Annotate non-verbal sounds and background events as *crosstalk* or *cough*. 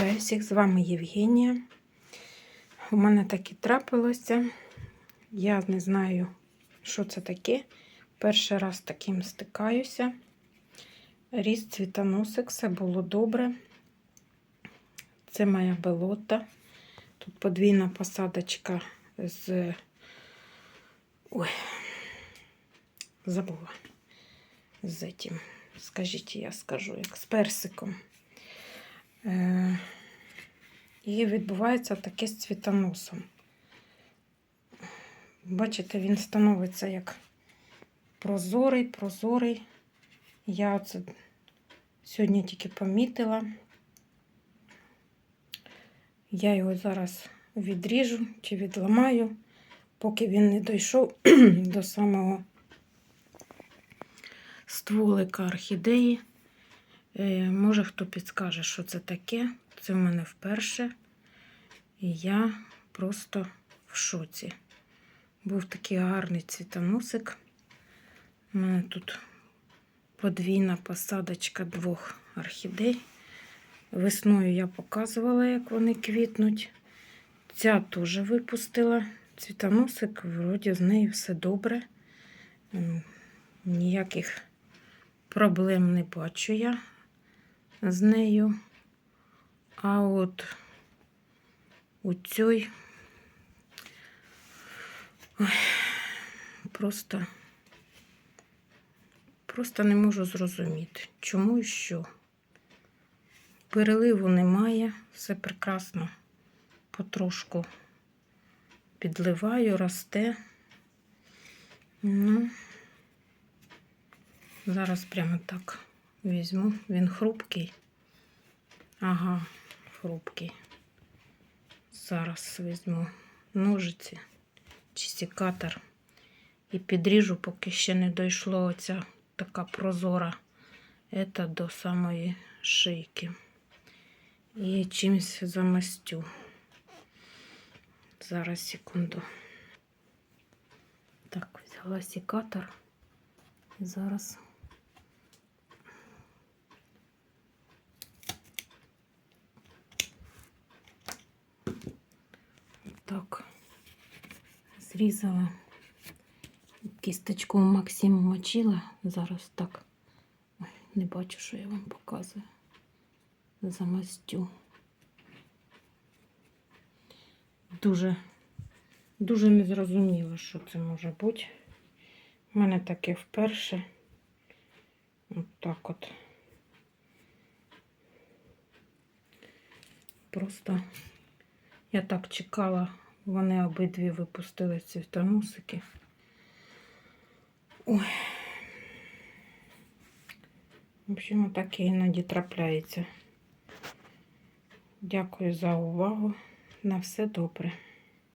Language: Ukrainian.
Вітаю всіх, з вами Євгенія. У мене таке трапилося. Я не знаю, що це таке. Перший раз таким стикаюся. Ріст цвітоносик, все було добре. Це моя болота. Тут подвійна посадочка з. Ой, забула. З этим. Скажіть, я скажу, як з персиком. Е, І відбувається таке з цвітоносом. Бачите, він становиться як прозорий, прозорий. Я це сьогодні тільки помітила. Я його зараз відріжу чи відламаю, поки він не дійшов *clears throat* до самого стволика орхідеї. Е, Може, хто підскаже, що це таке. Це в мене вперше. І я просто в шоці. Був такий гарний цвітоносик. У мене тут подвійна посадочка двох орхідей. Весною я показувала, як вони квітнуть. Ця теж випустила цвітоносик, вроді з нею все добре. Ніяких проблем не бачу я з нею. А от у цій просто, просто не можу зрозуміти, чому і що. Переливу немає, все прекрасно потрошку підливаю, росте. Ну, зараз прямо так візьму. Він хрупкий. Ага, хрупкий. Зараз візьму ножиці чи секатор і підріжу, поки ще не дійшло оця така прозора. Це до самої шийки. І чимось замастю. Зараз секунду. Так, взяла секатор. І зараз. Так, зрізала кісточку Максим мочила. Зараз так. Не бачу, що я вам показую. Замастю. Дуже, дуже незрозуміло, що це може бути. У мене таке вперше. От от. Просто я так чекала, вони обидві випустили цвітоносики. Ой. В общем, таке іноді трапляється. Дякую за увагу. На все добре.